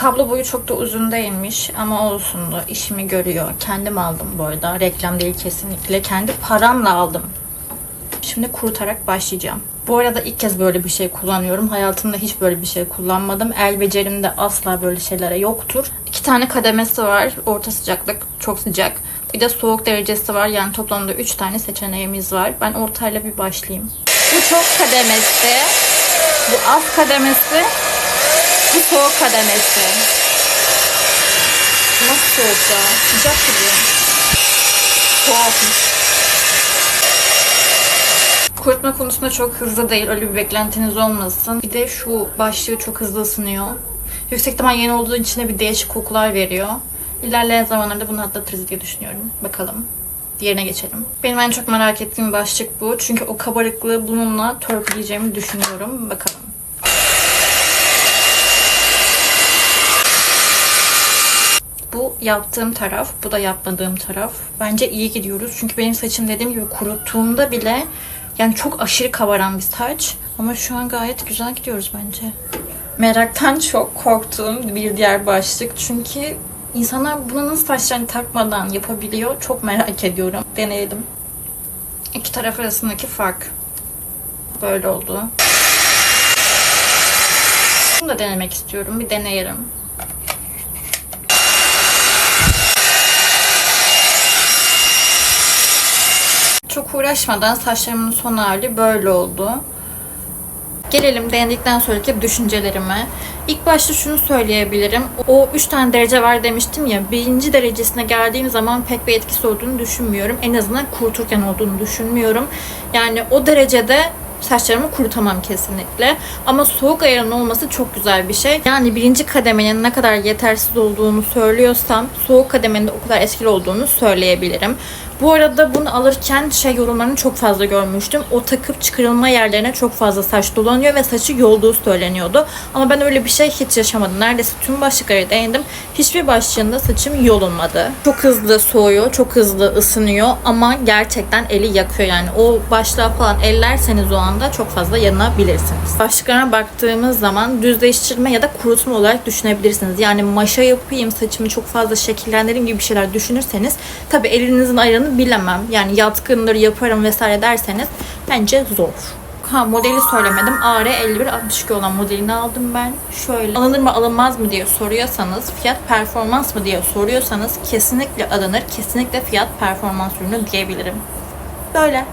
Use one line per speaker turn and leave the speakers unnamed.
Kablo boyu çok da uzun değilmiş ama olsun da işimi görüyor. Kendim aldım bu arada. Reklam değil kesinlikle. Kendi paramla aldım. Şimdi kurutarak başlayacağım. Bu arada ilk kez böyle bir şey kullanıyorum. Hayatımda hiç böyle bir şey kullanmadım. El becerimde asla böyle şeylere yoktur. İki tane kademesi var. Orta sıcaklık, çok sıcak. Bir de soğuk derecesi var. Yani toplamda üç tane seçeneğimiz var. Ben ortayla bir başlayayım. Bu çok kademesi. Bu az kademesi. Bu soğuk kademesi. Nasıl soğuk ya? Sıcak gibi. Soğukmuş. Kurutma konusunda çok hızlı değil. Öyle bir beklentiniz olmasın. Bir de şu başlığı çok hızlı ısınıyor. Yüksek ihtimal yeni olduğu için de bir değişik kokular veriyor. İlerleyen zamanlarda bunu atlatırız diye düşünüyorum. Bakalım. Diğerine geçelim. Benim en çok merak ettiğim başlık bu. Çünkü o kabarıklığı bununla törpüleyeceğimi düşünüyorum. Bakalım. Bu yaptığım taraf, bu da yapmadığım taraf. Bence iyi gidiyoruz. Çünkü benim saçım dediğim gibi kuruttuğumda bile yani çok aşırı kabaran bir saç. Ama şu an gayet güzel gidiyoruz bence. Meraktan çok korktuğum bir diğer başlık. Çünkü insanlar bunu nasıl saçlarını takmadan yapabiliyor çok merak ediyorum. Deneyelim. İki taraf arasındaki fark. Böyle oldu. Bunu da denemek istiyorum. Bir deneyelim. Çok uğraşmadan saçlarımın son hali böyle oldu. Gelelim denedikten sonraki düşüncelerime. İlk başta şunu söyleyebilirim. O 3 tane derece var demiştim ya. Birinci derecesine geldiğim zaman pek bir etkisi olduğunu düşünmüyorum. En azından kuruturken olduğunu düşünmüyorum. Yani o derecede saçlarımı kurutamam kesinlikle. Ama soğuk ayarın olması çok güzel bir şey. Yani birinci kademenin ne kadar yetersiz olduğunu söylüyorsam soğuk kademenin de o kadar etkili olduğunu söyleyebilirim. Bu arada bunu alırken şey yorumlarını çok fazla görmüştüm. O takıp çıkarılma yerlerine çok fazla saç dolanıyor ve saçı yolduğu söyleniyordu. Ama ben öyle bir şey hiç yaşamadım. Neredeyse tüm başlıkları denedim. Hiçbir başlığında saçım yolunmadı. Çok hızlı soğuyor, çok hızlı ısınıyor ama gerçekten eli yakıyor yani. O başlığa falan ellerseniz o anda çok fazla yanabilirsiniz. Başlıklarına baktığımız zaman düzleştirme ya da kurutma olarak düşünebilirsiniz. Yani maşa yapayım, saçımı çok fazla şekillendireyim gibi bir şeyler düşünürseniz tabi elinizin ayarını bilemem. Yani yatkındır, yaparım vesaire derseniz bence zor. Ha modeli söylemedim. AR5162 olan modelini aldım ben. Şöyle alınır mı alınmaz mı diye soruyorsanız, fiyat performans mı diye soruyorsanız kesinlikle alınır. Kesinlikle fiyat performans ürünü diyebilirim. Böyle.